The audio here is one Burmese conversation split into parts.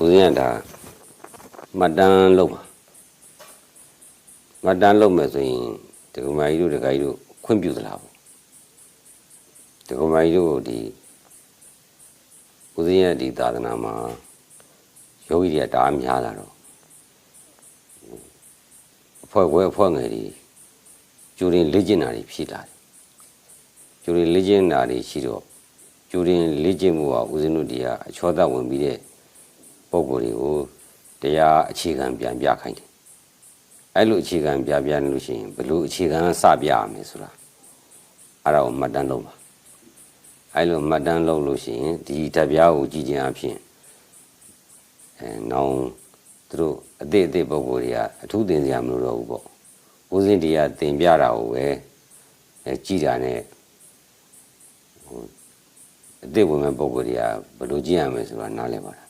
ဦးဇင်းကဒါမှတ်တမ်းလုပ်ပါမှတ်တမ်းလုပ်မယ်ဆိုရင်ဒီကမာကြီးတို့ဒီကကြီးတို့ခွင့်ပြုသလားပေါ့ဒီကမာကြီးတို့ဒီဦးဇင်းရဲ့ဒီသာသနာမှာယောဂီတွေကတအားများလာတော့အဖွဲ့ခွဲအဖွဲ့ငယ်တွေကျူရင်လေ့ကျင့်တာတွေဖြစ်လာတယ်ကျူရင်လေ့ကျင့်တာတွေရှိတော့ကျူရင်လေ့ကျင့်မှုကဦးဇင်းတို့ဒီကအချောသဝင်ပြီးတဲ့ ပုံကိုယ်တွေကိုတရားအခြေခံပြန်ပြခိုင်းတယ်အဲ့လိုအခြေခံပြပြနေလို့ရှိရင်ဘယ်လိုအခြေခံစပြရမလဲဆိုတာအဲ့ဒါကိုမှတ်တမ်းလုပ်ပါအဲ့လိုမှတ်တမ်းလုပ်လို့ရှိရင်ဒီတပ်ပြားကိုကြည်ခြင်းအဖြစ်အဲနောင်သူတို့အသေးအသေးပုံကိုယ်တွေကအထူးသင်စရာမလိုတော့ဘူးပေါ့ဦးစင်းတရားသင်ပြတာကိုပဲအဲကြည်တာနဲ့ဟိုအသေးဝင်မဲ့ပုံကိုယ်တွေကဘယ်လိုကြည့်ရမလဲဆိုတာနားလည်ပါလား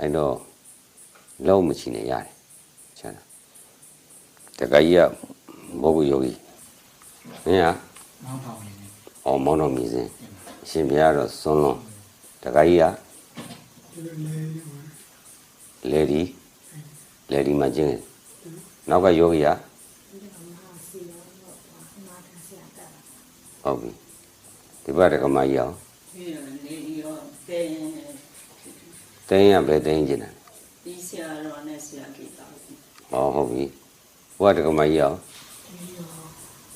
အဲ့တော့လုံးမချင်နေရတယ်ချာတကကြီးကဘောဂုယောဂီမင်းကမောင်းထောင်နေတယ်အော်မောင်းတော်မြည်စင်အရှင်ဘုရားတော့စွန်းလွန်တကကြီးကလေဒီလေဒီမှာကျင်းတယ်နောက်ကယောဂီကဟုတ်ပြီဒီဘက်ကကမကြီးအောင်ဒီနေရော တင်းရပဲတင်းကျင်တယ်ဒီဆရာတော်နဲ့ဆရာကြီးပါဟောဟုတ်ပြီဘုရားတက္ကမကြီးအောင်ဒီရော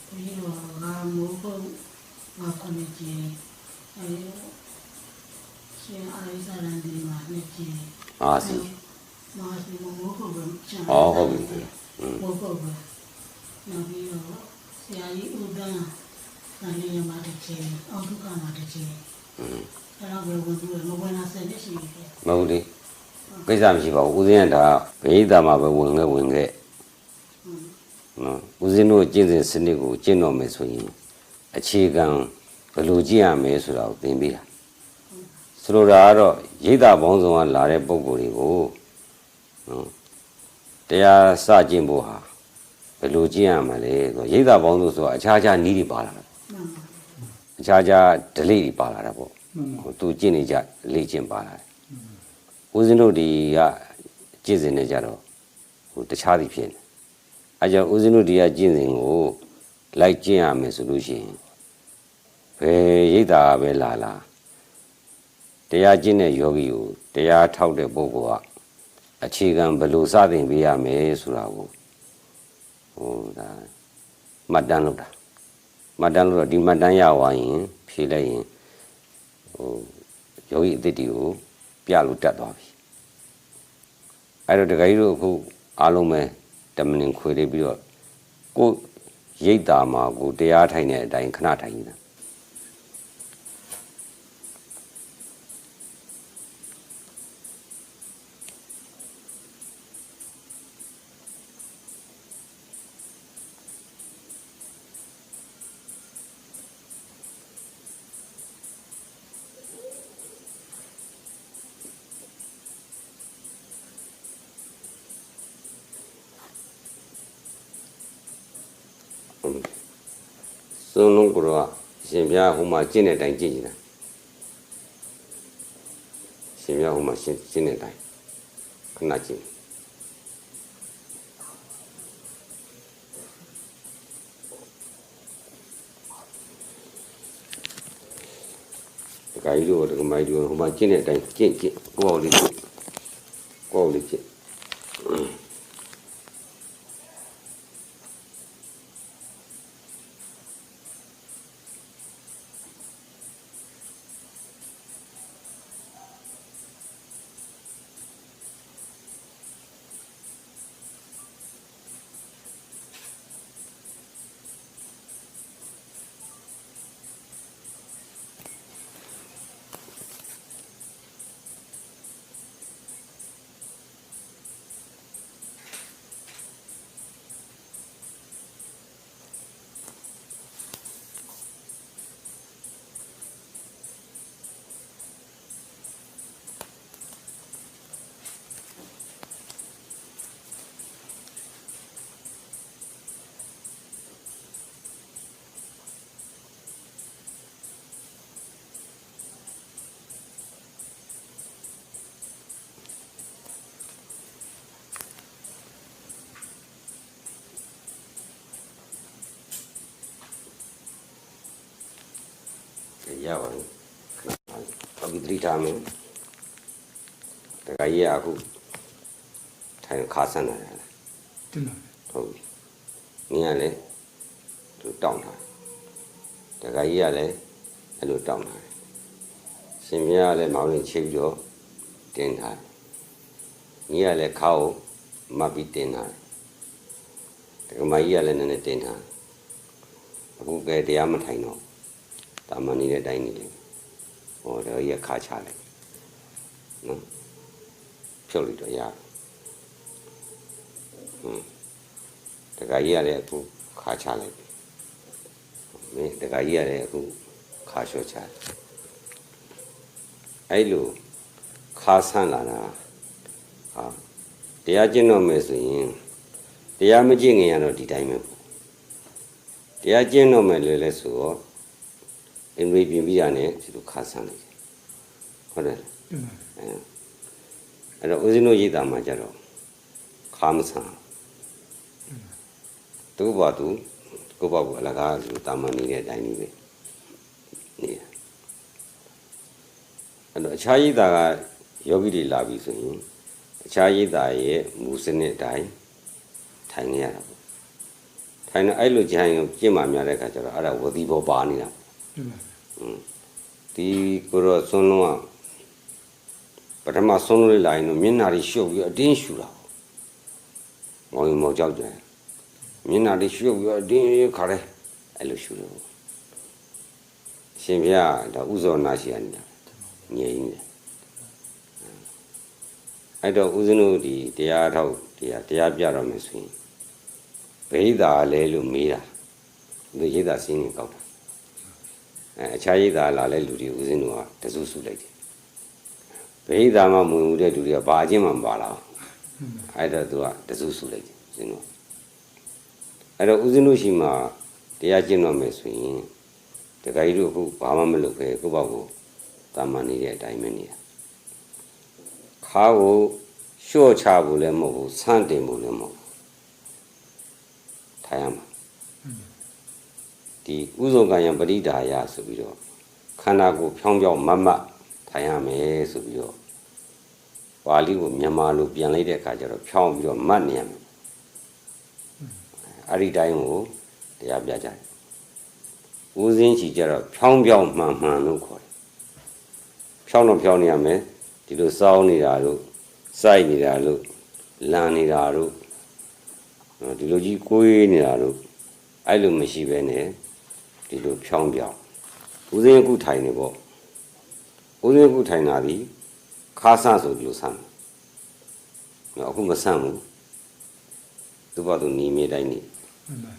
ဒီရောငါမိုးဖို့ငါခဏကြီးအဲရှင်အာရိဇာလန်ဒီမှာနှစ်ကြီးအာစီမာစီမိုးဖို့ဘယ်ချမ်းဟောဟုတ်ပြီမိုးဖို့ဘယ်နောက်ပြီးတော့ဆရာကြီးဥဒန်းနာနေရမှာတစ်ကြီးအောက်ဒုက္ခမှာတစ်ကြီးအင်းအဲ့တော့ဘယ်ဝင်ပြီးမဝင်လာဆက်နေရှိတယ်မဟုတ်လေကိစ္စမရှိပါဘူးဦးဇင်းကဒါဗိဓာမှာပဲဝင်ခဲ့ဝင်ခဲ့နော်ဦးဇင်းတို့ကျင့်စဉ်စနစ်ကိုကျင့်တော်မယ်ဆိုရင်အခြေခံဘယ်လိုကျင့်ရမယ်ဆိုတာကိုသင်ပေးတာဆိုလိုတာကတော့ရိတ်တာဘောင်းဆောင်ကလာတဲ့ပုံကိုယ်တွေကိုနော်တရားစကျင့်ဖို့ဟာဘယ်လိုကျင့်ရမှာလဲဆိုတော့ရိတ်တာဘောင်းလို့ဆိုတာအခြားခြားနည်းတွေပါလာတာမှန်ပါအခြားခြား delay တွေပါလာတာပေါ့မှန်ပါဟို သူကျင့်နေကြလေ့ကျင့်ပါလာတယ်ဦးဇင်းတို့ဒီကကျင့်စဉ်နေကြတော့ဟိုတခြားသည်ဖြစ်နေအဲကြောင့်ဦးဇင်းတို့ဒီကကျင့်စဉ်ကိုလိုက်ကျင့်ရမယ်ဆိုလို့ရှိရင်ဘယ်ရိတ်တာပဲလာလာတရားကျင့်တဲ့ယောဂီကိုတရားထောက်တဲ့ပုဂ္ဂိုလ်ကအခြေခံဘယ်လိုစတင်ပေးရမယ်ဆိုတာကိုဟိုဒါမှတ်တမ်းလုပ်တာမှတ်တမ်းလို့တော့ဒီမှတ်တမ်းရသွားရင်ဖြေလိုက်ရင် ဟိုယောဂီအသစ်တီကိုပြလို့တက်သွားပြီအဲ့တော့တခါကြီးတို့အခုအားလုံးပဲတမနင်ခွေလေးပြီးတော့ကိုယ်ရိတ်တာမှာကိုတရားထိုင်တဲ့အတိုင်းခဏထိုင်နေတာ စွန်းလုံးကတော့အရှင်ဘုရားဟိုမှာကျင့်တဲ့အတိုင်းကျင့်နေတာရှင်ဘုရားဟိုမှာရှင်းရှင်းတဲ့အတိုင်းခဏကျင့်တခါကြီးတို့တကမိုင်းတို့ဟိုမှာကျင့်တဲ့အတိုင်းကျင့်ကျင့်ကိုယ့်အောင်လေးကျင့်ကိုယ့်အောင်လေးကျင့် ပါဘူးခဏပါပြီသတိထားမယ်တခါကြီးကအခုထိုင်ခါဆန်းလာတယ်တင်ပါဟုတ်ပြီနင်းကလည်းသူတောင်းတာတခါကြီးကလည်းအဲ့လိုတောင်းတာရှင်မြတ်ကလည်းမောင်းနေချိတ်ပြီးတော့တင်းထားတယ်ညီကလည်းခါကိုမပ်ပြီးတင်းထားတယ်တကမကြီးကလည်းနည်းနည်းတင်းထားတယ်အခုကဲတရားမထိုင်တော့ တာမန်နေတဲ့အတိုင်းနေတယ်ဟောတော့ရခါချလိုက်နော်ဖြုတ်လိုက်တော့ရတယ်ဟွန်းတခါကြီးကလည်းအခုခါချလိုက်ပြီမင်းတခါကြီးကလည်းအခုခါလျှော့ချတယ်အဲ့လိုခါဆန်းလာတာဟာတရားကျင့်တော့မယ်ဆိုရင်တရားမကျင့်ခင်ရတော့ဒီတိုင်းပဲပေါ့တရားကျင့်တော့မယ်လေလဲဆိုတော့ အင်္ဂလိပ်ပြင်ပြီးရနဲ့ဒီလိုခါဆန်းလိုက်တယ်ဟုတ်တယ်တင်ပါအဲအဲ့တော့ဦးဇင်းတို့ရိတ်တာမှာကြတော့ခါမဆန်းသူ့ဘာသူကိုယ့်ဘာကိုအလကားလူတာမန်နေတဲ့အတိုင်းကြီးပဲနေတာအဲ့တော့အခြားရိတ်တာကယောဂီတွေလာပြီဆိုရင်အခြားရိတ်တာရဲ့မူစနစ်အတိုင်းထိုင်နေရတာပေါ့ထိုင်နေအဲ့လိုကြိုင်ကိုကျင့်မှများတဲ့အခါကျတော့အဲ့ဒါဝတိဘောပါနေတာတင်ပါ ဒီကိုတော့ဆွန်းလုံးကပထမဆွန်းလုံးလေးလာရင်တော့မျက်နှာတွေရှုပ်ပြီးအတင်းရှူတာပေါ့မောင်ရင်မောင်ကြောက်ကြတယ်မျက်နှာတွေရှုပ်ပြီးအတင်းခါရဲအဲ့လိုရှူတယ်ပေါ့ရှင်ဘုရားဒါဥဇောနာရှိရနေတာငြိမ်နေတယ်အဲ့တော့ဦးဇင်းတို့ဒီတရားထောက်တရားတရားပြတော့မယ်ဆိုရင်ဗိဓာလဲလို့မေးတာသူရိတ်တာစင်းနေကောက်တာ အဲအခြားရိတ်သားလာလဲလူတွေဦးစင်းတို့ကတစုစုလိုက်တယ်ဗိဓာမမဝင်ဘူးတဲ့လူတွေကဘာအချင်းမှမပါလာဘူးအဲ့တော့သူကတစုစုလိုက်တယ်ဦးစင်းတို့အဲ့တော့ဦးစင်းတို့ရှိမှတရားကျင့်တော့မယ်ဆိုရင်တခါကြီးတို့အခုဘာမှမလုပ်ပဲကိုယ့်ဘောက်ကိုတာမန်နေတဲ့အတိုင်းပဲနေတာခါကိုလျှော့ချဖို့လည်းမဟုတ်ဘူးဆန့်တင်ဖို့လည်းမဟုတ်ဘူးထိုင်ရမှာ ဒီဥဇုံကံယံပရိဒါယဆိုပြီးတော့ခန္ဓာကိုယ်ဖြောင်းဖြောင်းမတ်မတ်ထိုင်ရမယ်ဆိုပြီးတော့ပါဠိကိုမြန်မာလိုပြန်လိုက်တဲ့အခါကျတော့ဖြောင်းပြီးတော့မတ်နေရမယ်အဲ့ဒီတိုင်းကိုတရားပြကြတယ်ဦးစင်းချီကျတော့ဖြောင်းဖြောင်းမှန်မှန်လို့ခေါ်တယ်ဖြောင်းတော့ဖြောင်းနေရမယ်ဒီလိုစောင်းနေတာတို့စိုက်နေတာတို့လန်နေတာတို့နော်ဒီလိုကြီးကိုးနေတာတို့အဲ့လိုမရှိဘဲနဲ့ ဒီလိုဖြောင်းပြောင်းဦးစင်းအခုထိုင်နေပေါ့ဦးစင်းအခုထိုင်တာဒီခါဆန့်ဆိုဒီလိုဆန့်နော်အခုမဆန့်ဘူးသူ့ဘာသူနေမြေတိုင်းနေတင်ပါ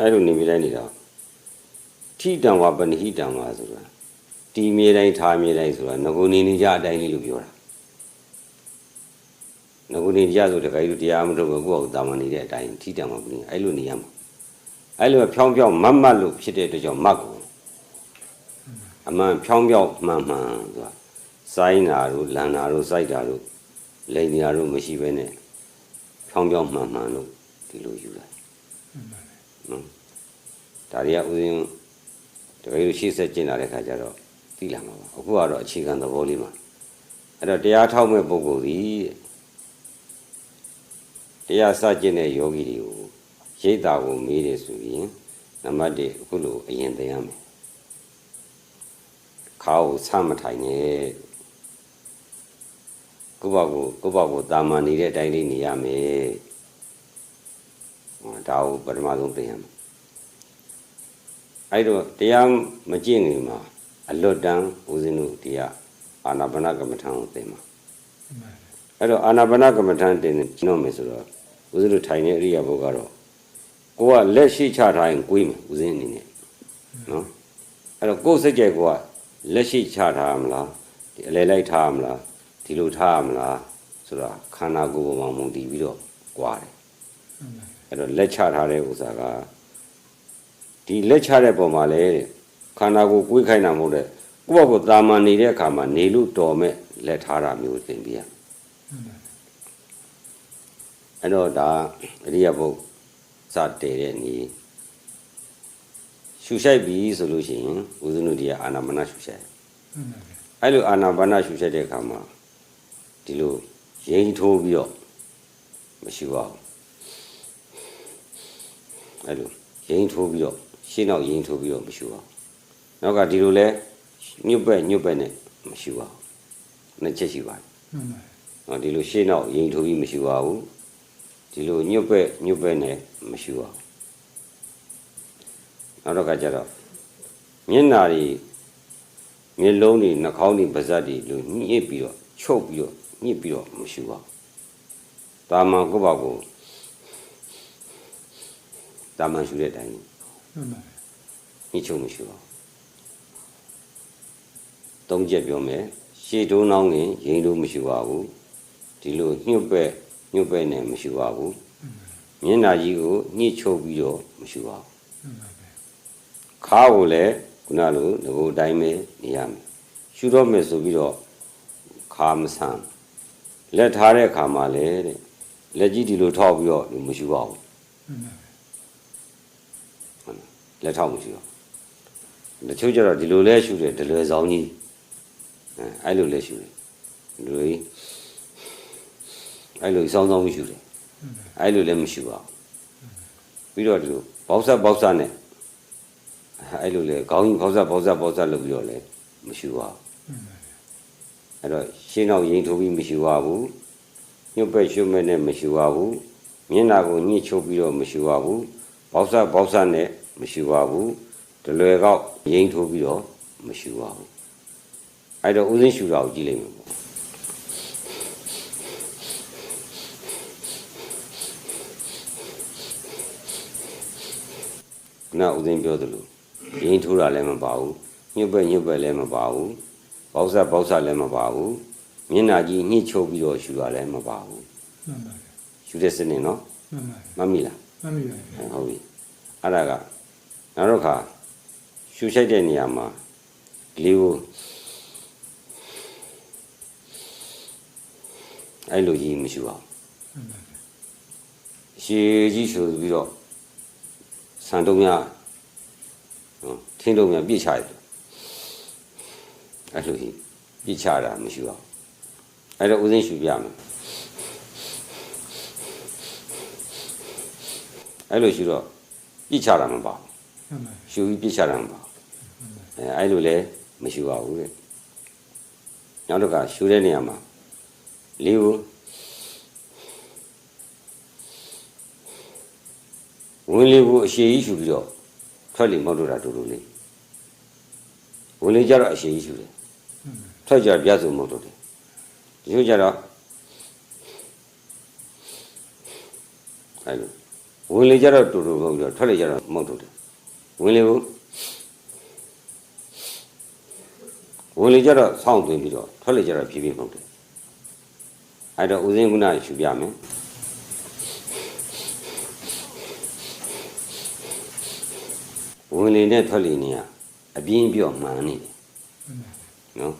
အဲ့လိုနေမြေတိုင်းနေတာထိတံဝပနိဟိတံဝဆိုတာတီမြေတိုင်းထားမြေတိုင်းဆိုတာငကိုနေနေကြအတိုင်းလေးလို့ပြောတာငကိုနေကြဆိုတခါကြီးတို့တရားမထုတ်ဘူးကိုယ့်အကိုတာမန်နေတဲ့အတိုင်းထိတံဝပနိအဲ့လိုနေရမှာ အဲ့လိုဖြောင်းဖြောင်းမတ်မတ်လို့ဖြစ်တဲ့အတွက်ကြောင့်မတ်ကိုအမှန်ဖြောင်းဖြောင်းမှန်မှန်ဆိုတာစိုင်းတာတို့လန်တာတို့စိုက်တာတို့လိန်နေတာတို့မရှိဘဲနဲ့ဖြောင်းဖြောင်းမှန်မှန်လို့ဒီလိုယူတာနော်ဒါတွေကဥစဉ်တကယ်လို့ရှေ့ဆက်ကျင်လာတဲ့ခါကျတော့သိလာမှာပါအခုကတော့အခြေခံသဘောလေးမှာအဲ့တော့တရားထောက်မဲ့ပုဂ္ဂိုလ်ဒီတရားစကျင်တဲ့ယောဂီတွေကို ရိတ်တာကိုမေးတယ်ဆိုရင်နံပါတ်1အခုလိုအရင်သိရမယ်ခါကိုဆမထိုင်နဲ့ကိုယ့်ဘာကိုကိုယ့်ဘာကိုတာမန်နေတဲ့အတိုင်းလေးနေရမယ်ဟောဒါကိုပထမဆုံးသိရမယ်အဲ့တော့တရားမကျင့်ခင်မှာအလွတ်တန်းဦးဇင်းတို့တရားအာနာပါနကမ္မထံကိုသိမှာတင်ပါအဲ့တော့အာနာပါနကမ္မထံတင်တော့မယ်ဆိုတော့ဦးဇင်းတို့ထိုင်နေအရိယာဘုတ်ကတော့ ကိုကလက်ရှိချထားရင်ကိုင်းမယ်ဦးစင်းအနေနဲ့နော်အဲ့တော့ကိုယ်စိတ်ကြိုက်ကိုကလက်ရှိချထားရမလားဒီအလဲလိုက်ထားရမလားဒီလိုထားရမလားဆိုတော့ခန္ဓာကိုယ်ပေါ်မှာမူတည်ပြီးတော့ကြွားတယ်အဲ့တော့လက်ချထားတဲ့ဥစ္စာကဒီလက်ချတဲ့ပုံမှာလေခန္ဓာကိုယ်ကိုယ်ခိုင်းတာမဟုတ်တဲ့ကိုယ့်ဘက်ကတာမန်နေတဲ့အခါမှာနေလို့တော်မဲ့လက်ထားတာမျိုးသင်ပြရအဲ့တော့ဒါအရိယဘုတ် စတည်တဲ့နေရှူရှိုက်ပြီဆိုလို့ရှိရင်ဦးဇင်းတို့ဒီကအာနာပါနရှူရှိုက်မှန်ပါဗျာအဲ့လိုအာနာပါနရှူရှိုက်တဲ့အခါမှာဒီလိုရိမ့်ထိုးပြီးတော့မရှူအောင်အဲ့လိုရိမ့်ထိုးပြီးတော့ရှင်းတော့ရိမ့်ထိုးပြီးတော့မရှူအောင်နောက်ကဒီလိုလဲညွတ်ပဲ့ညွတ်ပဲ့နဲ့မရှူအောင်နှစ်ချက်ရှိပါတယ်မှန်ပါ။နော်ဒီလိုရှေ့နောက်ရင်ထိုးပြီးမရှိပါဘူး။ ဒီလိုညွတ်ပဲ့ညွတ်ပဲ့နဲ့မရှိပါဘူး။နောက်တော့ကကြတော့မျက်နာတွေမျက်လုံးတွေနှာခေါင်းတွေပါးစပ်တွေလိုညှစ်ပြီးတော့ချုပ်ပြီးတော့ညှစ်ပြီးတော့မရှိပါဘူး။တာမန်ကိုယ့်ဘာကိုတာမန်ရှူတဲ့အတိုင်းမှန်ပါညှစ်ချုပ်မရှိပါဘူး။သုံးချက်ပြောမယ်ရှေ့တိုးနှောင်းရင်ရင်တိုးမရှိပါဘူး။ဒီလိုညှွတ်ပဲ့ ညှွတ်ပဲ့နဲ့မရှိပါဘူး။မျက်နှာကြီးကိုညှစ်ချုပ်ပြီးတော့မရှိပါဘူးမှန်ပါဗျာ။ခါကိုလည်းခုနလိုငကိုအတိုင်းပဲနေရမယ်။ရှူတော့မယ်ဆိုပြီးတော့ခါမဆန်လက်ထားတဲ့အခါမှာလည်းတဲ့လက်ကြီးဒီလိုထောက်ပြီးတော့မရှိပါဘူးမှန်ပါ။ဟုတ်လားလက်ထောက်မရှိတော့။တချို့ကျတော့ဒီလိုလဲရှူတယ်ဒလွယ်ဆောင်ကြီးအဲအဲ့လိုလဲရှူတယ်ဒီလိုကြီး အဲ့လိုစောင်းစောင်းမရှိတယ်မှန်ပါအဲ့လိုလည်းမရှိပါဘူးပြီးတော့ဒီလိုဘောက်ဆက်ဘောက်ဆက်နဲ့အဲ့လိုလေခေါင်းကြီးဘောက်ဆက်ဘောက်ဆက်ဘောက်ဆက်လုပ်ပြီးတော့လည်းမရှိပါဘူးမှန်ပါအဲ့တော့ရှင်းတော့ရင်ထိုးပြီးမရှိပါဘူးညွတ်ပဲ့ရှုမဲ့နဲ့မရှိပါဘူးမျက်နှာကိုညှစ်ချုပ်ပြီးတော့မရှိပါဘူးဘောက်ဆက်ဘောက်ဆက်နဲ့မရှိပါဘူးဒလွယ်ကောက်ရင်ထိုးပြီးတော့မရှိပါဘူးအဲ့တော့ဥစဉ်ရှူတာကိုကြည့်လိုက်မယ်ပေါ့ ခုနဦးသိန်းပြောသလိုရင်းထိုးတာလည်းမပါဘူးညှို့ပဲ့ညှို့ပဲ့လည်းမပါဘူးပေါက်ဆက်ပေါက်ဆက်လည်းမပါဘူးမျက်နှာကြီးညှစ်ချုပ်ပြီးတော့ရှူတာလည်းမပါဘူးမှန်ပါရှူတဲ့စနစ်နော်မှန်ပါမတ်မိလားမှန်ပါဗျာအဲဟုတ်ပြီအဲ့ဒါကနောက်တော့ခါရှူရှိုက်တဲ့နေရာမှာလေးကိုအဲ့လိုကြီးမရှူအောင်မှန်ပါရှည်ကြီးရှူပြီးတော့ ဆန်တုံးများဟောထင်းတုံးများပြစ်ချရတယ်အဲ့လိုကြီးပြစ်ချတာမရှိအောင်အဲ့တော့ဦးစင်းရှူပြမယ်အဲ့လိုရှူတော့ပြစ်ချတာမပါဘူးမှန်ပါရှူပြီးပြစ်ချတာမပါဘူးအဲအဲ့လိုလည်းမရှိပါဘူးတဲ့နောက်တော့ကရှူတဲ့နေရာမှာလေးကို ဝင်လေးကိုအရှိကြီးရှူပြီးတော့ထွက်လေမောက်တော့တာတူတူလေးဝင်လေးကြတော့အရှိကြီးရှူတယ်ထွက်ကြပြတ်စုံမောက်တော့တယ်ဒီလိုကြတော့အဲ့လိုဝင်လေကြတော့တူတူမောက်ပြီးတော့ထွက်လေကြတော့မောက်တော့တယ်ဝင်လေကိုဝင်လေကြတော့ဆောင်းသွင်းပြီးတော့ထွက်လေကြတော့ဖြည်းဖြည်းမောက်တယ်အဲ့တော့ဦးစင်းကုနာရှူပြမယ် ဝင်လေနဲ့ထွက်လေနေရအပြင်းပြော့မှန်နေတယ်မှန်ပါနော်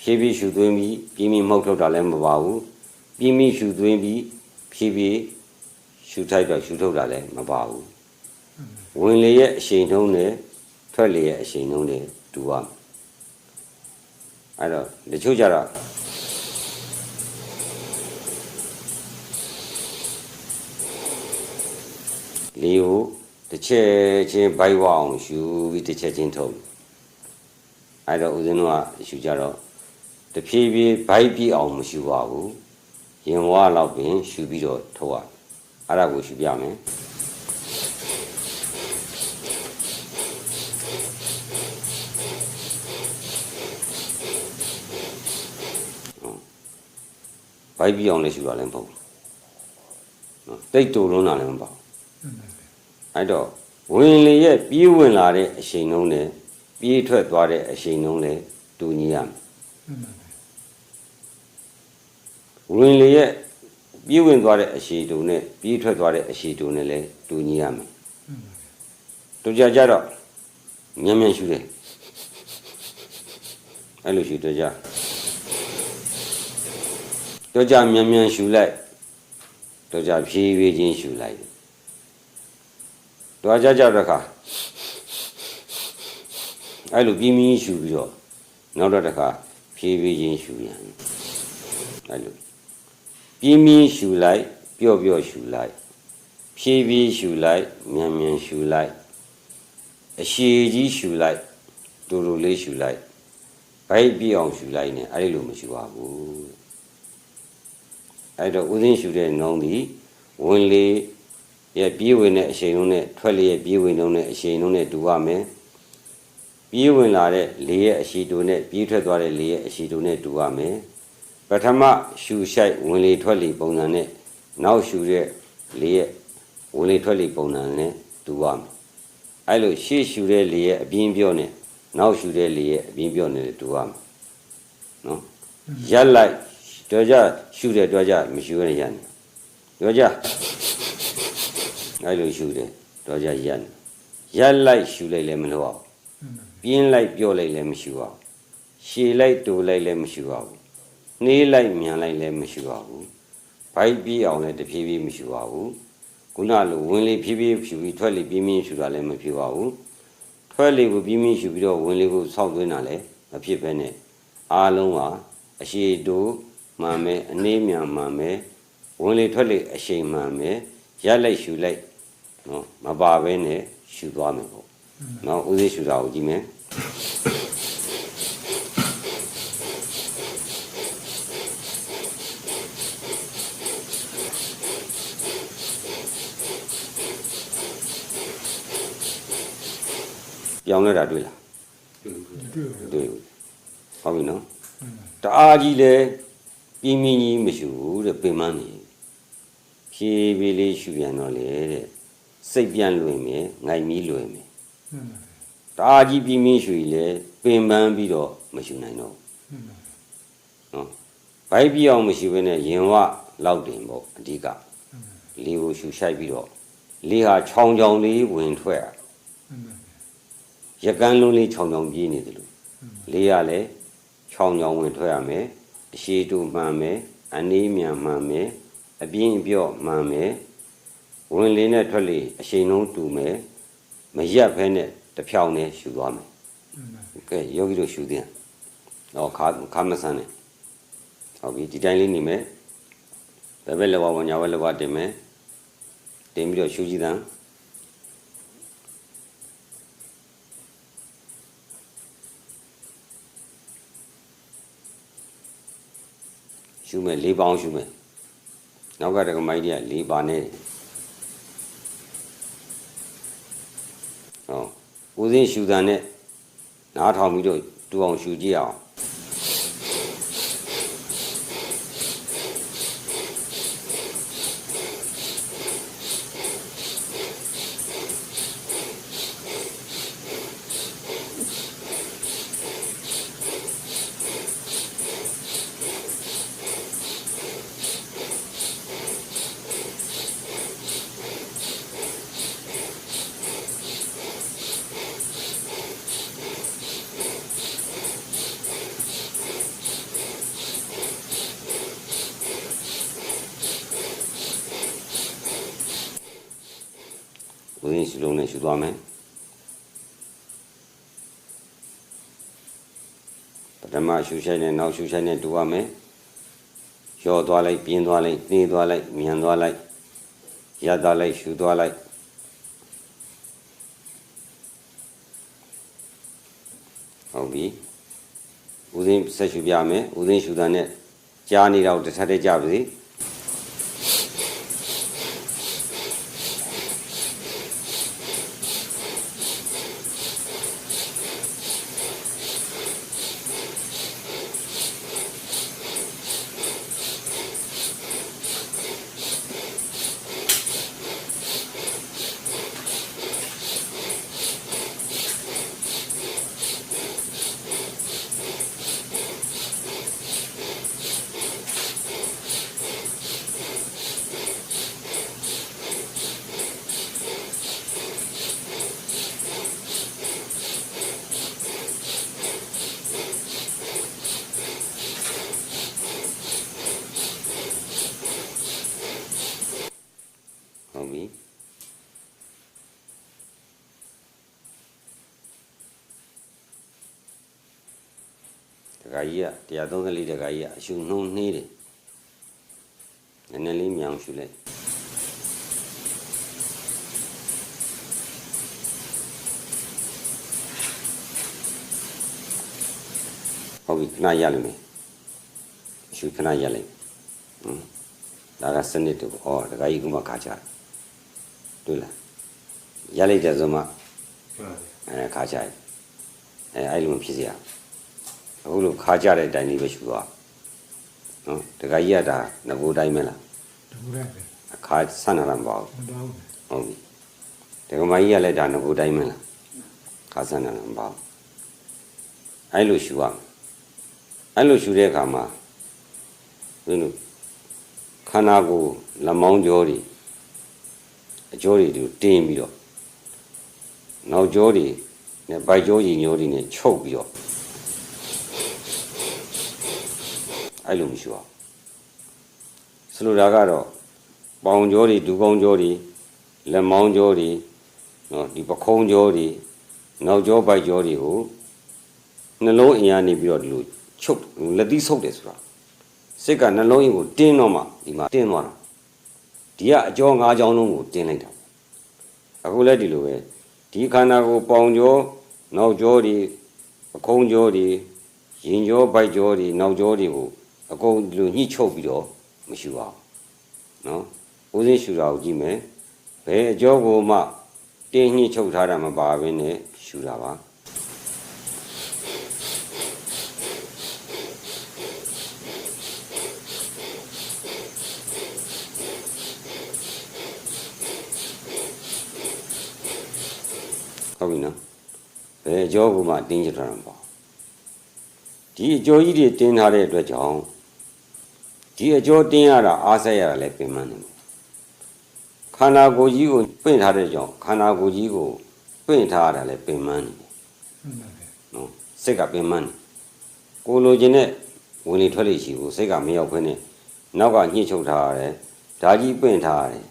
ဖြည်းဖြည်းရှူသွင်းပြီးပြင်းပြင်းမောက်ထုတ်တာလည်းမပါဘူးပြင်းပြင်းရှူသွင်းပြီးဖြည်းဖြည်းရှူထိုက်တော့ရှူထုတ်တာလည်းမပါဘူးဝင်လေရဲ့အရှိန်နှုံးနဲ့ထွက်လေရဲ့အရှိန်နှုံးနဲ့တူရမယ်အဲ့တော့တချို့ကြတော့လေကို တစ်ချက်ချင်းဘိုက်ဝအောင်ရှူပြီးတစ်ချက်ချင်းထုတ်အဲ့တော့ဦးဇင်းတို့ကရှူကြတော့တဖြည်းဖြည်းဘိုက်ပြည့်အောင်မရှူပါဘူးရင်ဝါလောက်ပင်ရှူပြီးတော့ထုတ်ရအဲ့ဒါကိုရှူပြမယ်ဘိုက်ပြည့်အောင်လည်းရှူတာလည်းမဟုတ်ဘူးနော်တိတ်တူလုံးတာလည်းမပေါ့မှန်ပါ အဲ့တော့ဝင်လေရဲ့ပြေးဝင်လာတဲ့အချိန်နှုံးနဲ့ပြေးထွက်သွားတဲ့အချိန်နှုံးနဲ့တူညီရမယ်မှန်ပါဝင်လေရဲ့ပြေးဝင်သွားတဲ့အရှိတူနဲ့ပြေးထွက်သွားတဲ့အရှိတူနဲ့လည်းတူညီရမယ်မှန်ပါတူကြကြတော့မြန်မြန်ရှူတယ်အဲ့လိုရှူတူကြတူကြမြန်မြန်ရှူလိုက်တူကြဖြည်းဖြည်းချင်းရှူလိုက် တူကြကြတော့ခါအဲ့လိုပြင်းပြင်းရှူပြီးတော့နောက်တော့တစ်ခါဖြည်းဖြည်းချင်းရှူရန်အဲ့လိုပြင်းပြင်းရှူလိုက်ပျော့ပျော့ရှူလိုက်ဖြည်းဖြည်းရှူလိုက်မြန်မြန်ရှူလိုက်အရှိကြီးရှူလိုက်တူတူလေးရှူလိုက်ဘိုက်ပြအောင်ရှူလိုက်နဲ့အဲ့ဒီလိုမရှူပါဘူးအဲ့တော့ဥသိင်းရှူတဲ့နှုံးသည်ဝင်လေ ရဲ့ပြေးဝင်တဲ့အချိန်လုံးနဲ့ထွက်လေရဲ့ပြေးဝင်နှုံးနဲ့အချိန်လုံးနဲ့တူရမယ်ပြေးဝင်လာတဲ့လေရဲ့အရှိတူနဲ့ပြေးထွက်သွားတဲ့လေရဲ့အရှိတူနဲ့တူရမယ်ပထမရှူရှိုက်ဝင်လေထွက်လေပုံစံနဲ့နောက်ရှူတဲ့လေရဲ့ဝင်လေထွက်လေပုံစံနဲ့တူရမယ်အဲ့လိုရှေ့ရှူတဲ့လေရဲ့အပြင်းပြောနဲ့နောက်ရှူတဲ့လေရဲ့အပြင်းပြောနဲ့တူရမယ်နော်ရက်လိုက်တော့ကြရှူတဲ့တော့ကြမရှူရရနေတော့ကြ အဲ့လိုရှူတယ်တော့ကြရက်နေရက်လိုက်ရှူလိုက်လည်းမလို့အောင်မှန်ပါပြင်းလိုက်ပြောလိုက်လည်းမရှိပါဘူးရှည်လိုက်တူလိုက်လည်းမရှိပါဘူးနှေးလိုက်မြန်လိုက်လည်းမရှိပါဘူးဘိုက်ပြေးအောင်လည်းတဖြည်းဖြည်းမရှိပါဘူးခုနလိုဝင်လေဖြည်းဖြည်းဖြူပြီးထွက်လေပြင်းပြင်းရှူတာလည်းမဖြစ်ပါဘူးထွက်လေကိုပြင်းပြင်းရှူပြီးတော့ဝင်လေကိုစောက်သွင်းတာလည်းမဖြစ်ဘဲနဲ့အားလုံးဟာအရှိတူမှန်မယ်အနှေးမြန်မှန်မယ်ဝင်လေထွက်လေအရှိန်မှန်မယ်ရက်လိုက်ရှူလိုက် နော်မပါဘဲနဲ့ရှူသွားမယ်ပေါ့နော်ဦးသေးရှူတာကိုကြည့်မယ်ပြောင်းလဲတာတွေ့လားတွေ့ပါတွေ့ဘူးဟုတ်ပြီနော်မှန်ပါတအားကြီးလဲပြင်းပြင်းကြီးမရှူဘူးတဲ့ပင်မနေဖြည်းဖြည်းလေးရှူပြန်တော့လေတဲ့ စိတ်ပြန်လွင်မယ်ငိုက်မီးလွင်မယ်မှန်ပါတအားကြီးပြင်းပြင်းရှူရင်လေပင်ပန်းပြီးတော့မရှူနိုင်တော့ဘူးမှန်ပါနော်ဘိုက်ပြအောင်မရှိဘဲနဲ့ရင်ဝလောက်တင်ပေါ့အဓိကလေကိုရှူရှိုက်ပြီးတော့လေဟာချောင်းချောင်းလေးဝင်ထွက်ရမှန်ပါရကန်းလုံးလေးချောင်းချောင်းပြေးနေတယ်လို့လေကလည်းချောင်းချောင်းဝင်ထွက်ရမယ်အရှိတူမှန်မယ်အနည်းမြန်မှန်မယ်အပြင်းအပြော့မှန်မယ် ဝင်လေနဲ့ထွက်လေအရှိန်လုံးတူမယ်မရက်ဖဲနဲ့တစ်ဖြောင်းနဲ့ရှူသွားမယ်မှန်ပါကဲယောဂီတို့ရှူသေးတယ်တော့ခါခါမဆန်းနဲ့ဟုတ်ပြီဒီတိုင်းလေးနေမယ်ဘယ်ဘက်လောဘညာဘက်လောဘတင်မယ်တင်ပြီးတော့ရှူကြည့်သမ်းရှူမယ်၄ပေါင်းရှူမယ်နောက်ကတကမိုက်တည်းက၄ပါနဲ့ ဦးစင်းရှူတာနဲ့နားထောင်ပြီးတော့တူအောင်ရှူကြည့်အောင် ရင်းရှူလုံးနဲ့ရှူသွားမယ်ပထမရှူဆိုင်နဲ့နောက်ရှူဆိုင်နဲ့တူရမယ်ရော့သွားလိုက်ပြင်းသွားလိုက်နှေးသွားလိုက်မြန်သွားလိုက်ရသွားလိုက်ရှူသွားလိုက်ဟုတ်ပြီဦးစင်းဆက်ရှူပြမယ်ဦးစင်းရှူတာနဲ့ကြားနေတော့တစ်ထပ်တည်းကြပါစေ ခါကြီးက134တခါကြီးကအရှုနှုံးနှေးတယ်နည်းနည်းလေးမြောင်ရှုလိုက်ဟုတ်ပြီခဏရလိမ့်မယ်အရှုခဏရလိမ့်ဟွန်းဒါကစနစ်တူဩတခါကြီးကမှခါချတယ်တွေ့လားရလိုက်တဲ့ဆိုမှဟုတ်အဲခါကြိုက်အဲအဲ့လိုမဖြစ်စေရဘူး အခုလိုခါကြတဲ့အတိုင်းလေးပဲရှူသွားနော်တခါကြီးကဒါငကိုတိုင်းပဲလားတကူရဲပဲအခါဆန်းလာမှာမပေါ့မတော်ဘူးဟုတ်ပြီတကမကြီးကလည်းဒါငကိုတိုင်းပဲလားခါဆန်းလာမှာမပေါ့အဲ့လိုရှူရမယ်အဲ့လိုရှူတဲ့အခါမှာဘယ်လိုခန္ဓာကိုယ်လက်မောင်းကြောတွေအကြောတွေတူတင်းပြီးတော့နောက်ကျောတွေနဲ့ဗိုက်ကျောကြီးညိုတွေနဲ့ချုပ်ပြီးတော့ အဲ့လိုမရှိအောင်ဆိုလိုတာကတော့ပေါင်ကျောတွေဒူကောင်းကျောတွေလက်မောင်းကျောတွေနော်ဒီပခုံးကျောတွေနောက်ကျောဗိုက်ကျောတွေကိုနှလုံးအင်အားနေပြီးတော့ဒီလိုချုပ်လက်သီးဆုပ်တယ်ဆိုတာစိတ်ကနှလုံးအင်ကိုတင်းတော့မှဒီမှာတင်းသွားတာဒီကအကျောငါးချောင်းလုံးကိုတင်းလိုက်တာအခုလည်းဒီလိုပဲဒီခန္ဓာကိုယ်ပေါင်ကြောနောက်ကြောတွေအကုံးကြောတွေရင်ကြောဗိုက်ကြောတွေနောက်ကြောတွေကို အကုန်ဒီလိုညှိချုပ်ပြီးတော့မရှူအောင်နော်ဦးစင်းရှူတာကိုကြည့်မယ်ဘယ်အကြောကိုမှတင်းညှိချုပ်ထားတာမပါဘဲနဲ့ရှူတာပါဟုတ်ပြီနော်ဘယ်အကြောကိုမှတင်းချထားတာမပါဒီအကြောကြီးတွေတင်းထားတဲ့အတွက်ကြောင့် ဒီအကြောတင်းရတာအားဆက်ရတာလည်းပြင်မှန်းနေတယ်ခန္ဓာကိုယ်ကြီးကိုပင့်ထားတဲ့ကြောင့်ခန္ဓာကိုယ်ကြီးကိုပင့်ထားရတာလည်းပြင်မှန်းနေတယ်မှန်ပါပဲနော်စိတ်ကပင်မန်းနေကိုလိုချင်တဲ့ဝင်လေထွက်လေရှိဘူးစိတ်ကမရောက်ခွင့်နဲ့နောက်ကညှိချုပ်ထားရတယ်ဓာကြီးပင့်ထားရတယ်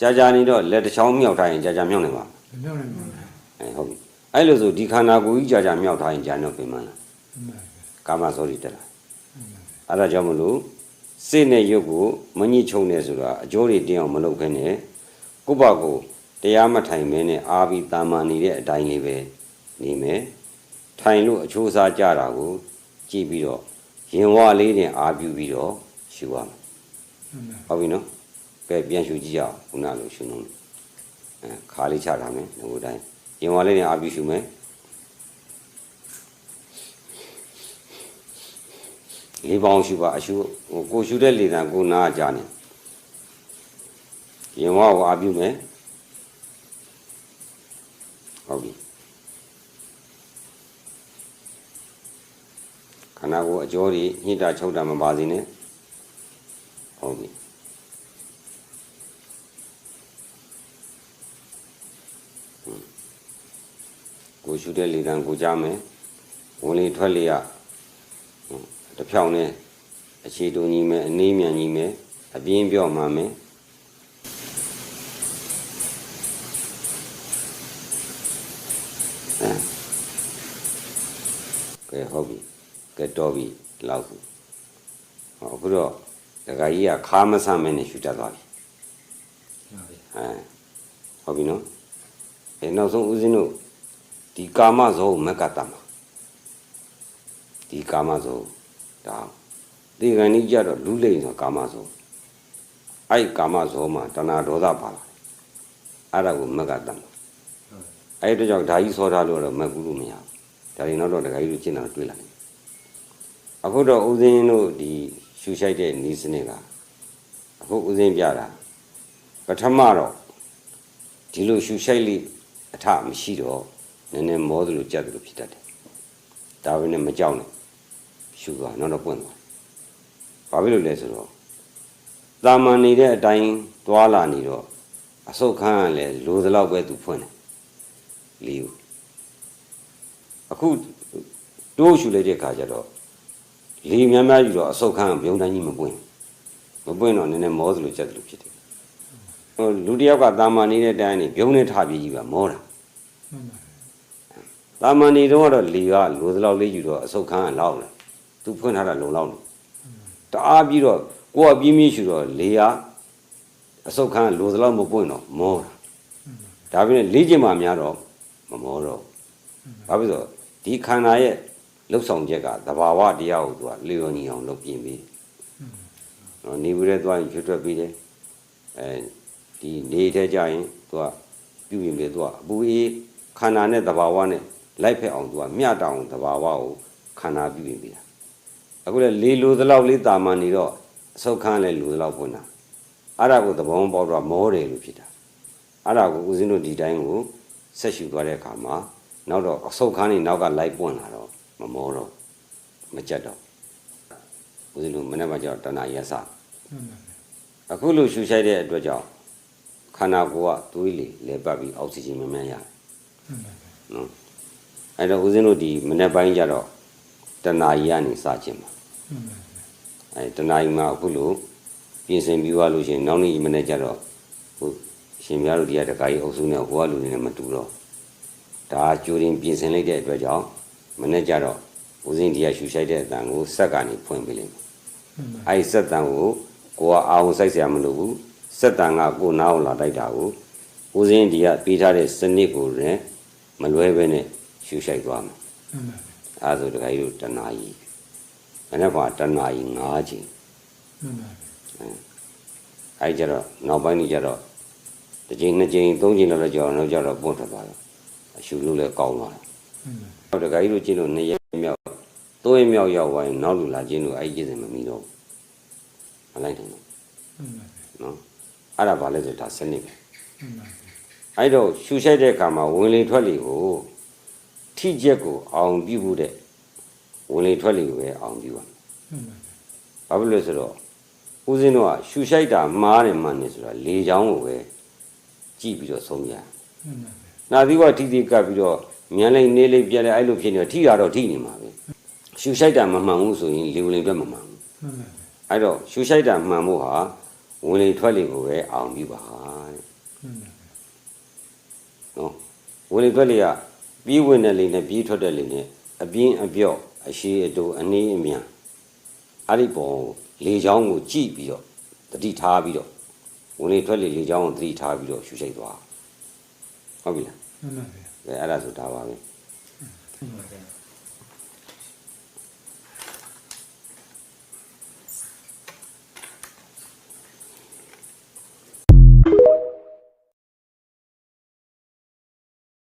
ကြာကြာနေတော့လက်တစ်ချောင်းမြောက်ထားရင်ကြာကြာမြောက်နေပါမြောက်နေမှာပဲအဲဟုတ်ပြီအဲ့လိုဆိုဒီခန္ဓာကိုယ်ကြီးကြာကြာမြောက်ထားရင်ကြာတော့ပင်မန်းလားမှန်ပါပဲကာမစောရီတက်လာမှန်ပါပဲအဲ့ဒါကြောင့်မလို့ စိတ်နဲ့ရုပ်ကိုမညှိချုပ်နေဆိုတာအကျိုးတွေတင်းအောင်မလုပ်ခင်းနဲ့ကိုယ့်ဘာကိုတရားမထိုင်မင်းနဲ့အာပြီးတာမန်နေတဲ့အတိုင်းလေးပဲနေမယ်ထိုင်လို့အချိုးစားကြတာကိုကြည့်ပြီးတော့ရင်ဝလေးနဲ့အာပြူပြီးတော့ရှူရမယ်မှန်ပါဟုတ်ပြီနော်ကဲပြန်ရှူကြည့်ရအောင်ခုနလိုရှူနှုံးအဲခါလေးချထားမယ်ငိုတိုင်းရင်ဝလေးနဲ့အာပြူရှူမယ် လေးပေါင်းရှူပါအရှူဟိုကိုရှူတဲ့လေတံကိုနားကြနေရင်ဝကိုအာပြူမယ်ဟုတ်ပြီခန္ဓာကိုယ်အကျော်တွေညှိတာချုပ်တာမပါစေနဲ့ဟုတ်ပြီဟွန်းကိုရှုတဲ့လေတံကိုကြားမယ်ဝင်လေထွက်လေရဟွန်း တစ်ဖြောင်းနဲ့အခြေတူညီမယ်အနေမြန်ညီမယ်အပြင်းပြော့မှမယ်အဲကဲဟုတ်ပြီကဲတော်ပြီဒီလောက်ဆိုဟောအခုတော့ဒကာကြီးကခါမဆမ်းမနဲ့ရှူတတ်သွားပြီဟုတ်ပြီအဲဟုတ်ပြီနော်အဲနောက်ဆုံးဦးဇင်းတို့ဒီကာမဇောကိုမက်ကတမှာဒီကာမဇော ဒါဒီကံကြီးကြတော့လူလိမ့်ဆိုကာမဇောအဲ့ကာမဇောမှာတဏှာဒေါသပါလာအဲ့ဒါကိုမက်ကတမှာဟုတ်အဲ့ဒီတော့ကြောင့်ဓာကြီးစောထားလို့တော့မက်ကူလို့မရဘူးဒါရင်တော့ဒကာကြီးတို့ကျင့်တာတွေ့လာတယ်အခုတော့ဦးဇင်းတို့ဒီရှူရှိုက်တဲ့ဤစနစ်ကအခုဦးဇင်းပြတာပထမတော့ဒီလိုရှူရှိုက်လိအထမရှိတော့နည်းနည်းမောသလိုကြက်သလိုဖြစ်တတ်တယ်ဒါပဲနဲ့မကြောက်နဲ့ ရှူသွားနောက်တော့ပွင့်သွားဘာဖြစ်လို့လဲဆိုတော့တာမန်နေတဲ့အတိုင်းသွာလာနေတော့အဆုတ်ခန်းကလည်းလိုသလောက်ပဲသူဖွင့်တယ်လေးကိုအခုတိုးရှူလိုက်တဲ့ခါကျတော့လေများများယူတော့အဆုတ်ခန်းကပြုံးတန်းကြီးမပွင့်ဘူးမပွင့်တော့နည်းနည်းမောသလိုကြက်သလိုဖြစ်တယ်ဟိုလူတစ်ယောက်ကတာမန်နေတဲ့တိုင်းနေပြုံးနေထပြေးကြီးပါမောတာမှန်ပါပဲတာမန်နေတော့ကတော့လေကလိုသလောက်လေးယူတော့အဆုတ်ခန်းကလောက်တယ် သူဖွင့်ထားတာလုံလောက်နေတအားပြီးတော့ကိုကပြင်းပြင်းရှူတော့လေယာအဆုတ်ခန်းလိုသလောက်မပွင့်တော့မောတာဒါပေမဲ့လေးကျင်မှများတော့မမောတော့ဘာဖြစ်လို့ဒီခန္ဓာရဲ့လှုပ်ဆောင်ချက်ကသဘာဝတရားကိုသူကလျော်ညီအောင်လုပ်ပြင်ပြီးနော်နေဘူးတဲ့သွားရင်ရွတ်ထွက်ပြီးတယ်အဲဒီနေတဲ့ကြရင်သူကပြုပြင်ပြီးသူကအပူအေးခန္ဓာနဲ့သဘာဝနဲ့လိုက်ဖက်အောင်သူကမျှတောင်သဘာဝကိုခန္ဓာပြုပြင်ပြီးတာ အခုလေလေလိုသလောက်လေးတာမန်နေတော့အဆုတ်ခန်းလည်းလိုသလောက်ပွင့်တာအဲ့ဒါကိုသဘောပေါက်တော့မောတယ်လို့ဖြစ်တာအဲ့ဒါကိုဦးဇင်းတို့ဒီတိုင်းကိုဆက်ရှုသွားတဲ့အခါမှာနောက်တော့အဆုတ်ခန်းနေနောက်ကလိုက်ပွင့်လာတော့မမောတော့မကြက်တော့ဦးဇင်းတို့မနေ့ကကြောက်တဏှာရက်စမှန်ပါဗျာအခုလိုရှူရှိုက်တဲ့အတွက်ကြောင့်ခန္ဓာကိုယ်ကသွေးလေလဲပတ်ပြီးအောက်ဆီဂျင်များများရတယ်မှန်ပါဗျာနော်အဲ့တော့ဦးဇင်းတို့ဒီမနေ့ပိုင်းကျတော့တဏှာကြီးကနေစခြင်းပါမှန်ပါဗျာ အဲတနားကြီးမှာအခုလို့ပြင်ဆင်ပြီးသွားလို့ရှိရင်နောက်နေ့မနေ့ကျတော့ဟိုရှင်များတို့တရားတကာကြီးအုပ်စုနဲ့ဟိုကလူတွေနဲ့မတူတော့ဒါကြိုတင်ပြင်ဆင်လိုက်တဲ့အတွက်ကြောင့်မနေ့ကျတော့ဦးစင်းတရားရှူဆိုင်တဲ့အတန်ကိုစက်ကနေဖွင့်ပေးလိုက်မယ်အဲဒီစက်တန်ကိုကိုကအာဝန်စိုက်ဆရာမလိုဘူးစက်တန်ကကိုနားအောင်လာတိုက်တာကိုဦးစင်းတရားပေးထားတဲ့စနစ်ကိုလည်းမလွဲပဲနဲ့ရှူဆိုင်သွားမယ်အဲဒါဆိုတခါကြီးတို့တနာကြီး မနေ့ကတဏှာကြီး၅ချိန်မှန်ပါအဲ့ဒီကျတော့နောက်ပိုင်းကြီးကျတော့တစ်ချိန်နှစ်ချိန်သုံးချိန်လောက်တော့ကြောက်တော့ကြောက်တော့ပွန့်ထွက်သွားတယ်အရှူလို့လည်းကောင်းသွားတယ်မှန်ပါနောက်တခါကြီးတို့ကျင်းလို့နှစ်ရက်မြောက်သုံးရက်မြောက်ရောက်သွားရင်နောက်လူလာကျင်းလို့အဲ့ဒီကျင်းစင်မမီတော့ဘူးမလိုက်နိုင်ဘူးမှန်ပါနော်အဲ့ဒါဘာလဲဆိုဒါစနစ်ပဲမှန်ပါအဲ့တော့ရှူရှိုက်တဲ့အခါမှာဝင်လေထွက်လေကိုထိချက်ကိုအောင်ပြုဖို့တဲ့ ဝင်လေထွက်လေကိုပဲအောင်ပြုရမယ်မှန်ပါ။ဘာဖြစ်လို့လဲဆိုတော့ဦးဇင်းတို့ကရှူရှိုက်တာမားတယ်မှန်တယ်ဆိုတာလေချောင်းကိုပဲကြည့်ပြီးတော့ဆုံးပြ။မှန်ပါနာသီဝထိတိကပ်ပြီးတော့မြန်လိုက်နေလိုက်ပြက်လိုက်အဲ့လိုဖြစ်နေတော့ထိတာတော့ထိနေမှာပဲ။ရှူရှိုက်တာမမှန်ဘူးဆိုရင်လေဝင်လေပြတ်မမှန်ဘူးမှန်ပါ။အဲ့တော့ရှူရှိုက်တာမှန်ဖို့ဟာဝင်လေထွက်လေကိုပဲအောင်ပြုပါတဲ့မှန်ပါနော်ဝင်လေထွက်လေကပြီးဝင်တဲ့လေနဲ့ပြီးထွက်တဲ့လေနဲ့အပြင်းအပြော့ အရှိအတူအနည်းအမြန်အဲ့ဒီပုံလေချောင်းကိုကြည့်ပြီးတော့တတိထားပြီးတော့ဝင်လေထွက်လေလေချောင်းကိုတတိထားပြီးတော့ရှူရှိတ်သွားဟုတ်ပြီလားမှန်ပါအဲအဲ့ဒါဆိုဒါပါပဲမှန်ပါ